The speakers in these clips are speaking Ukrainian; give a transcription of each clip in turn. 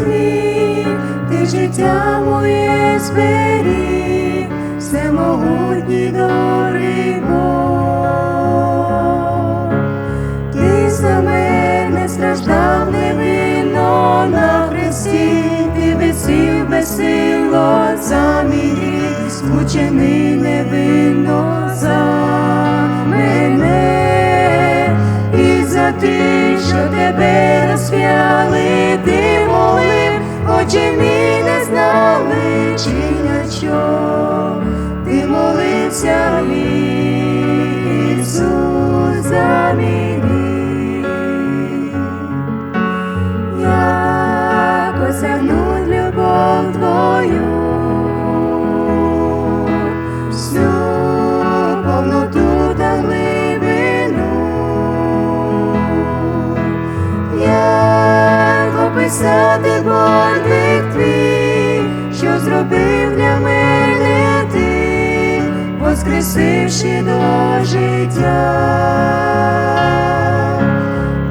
не зміг, ти життя моє зберіг, всемогутній добрий Бог. Ти за мене страждав невинно на хресті, ти висів безсило за мій гріх, невинно за мене, і за те, що тебе розп'яли, ти мій не знали, чи на що ти молився мій Ісус за мій. Як осягнуть любов твою, всю повноту воскресивши до життя.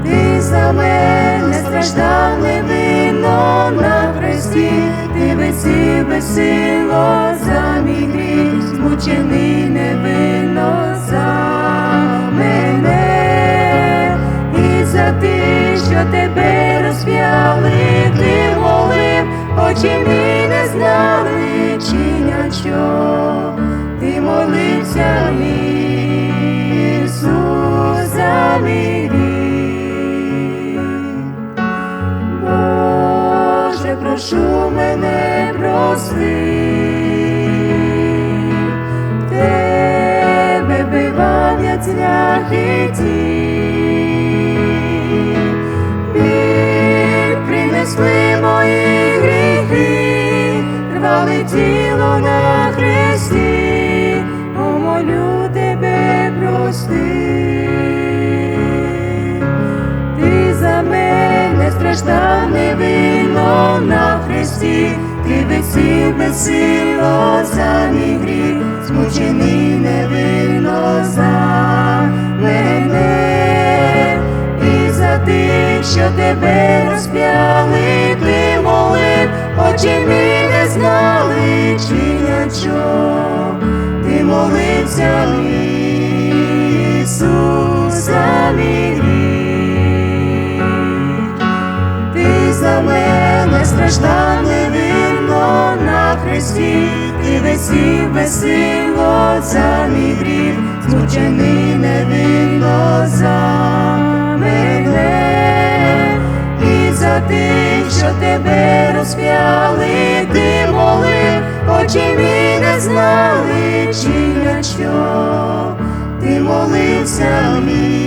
Ти за мене страждав невинно на хресті, ти висів безсило за мій гріх, змучений невинно за мене, і за те, що тебе розп'яли, ти молив, очі мій прошу мене прости, тебе бивав я ті, біль принесли мої гріхи, рвали тіло на хресті, умолю тебе прости. Ти за мене страждав невинно на хресті, ти висів безсило за мій гріх, змучений невинно за мене, і за тих, що тебе розп'яли, ти молив, очі на хресті, ти висів безсило за мій гріх, змучений невинно за мене, і за тих, що тебе розп'яли, ти молив, очі мій не знали, чи на що ти молився мій.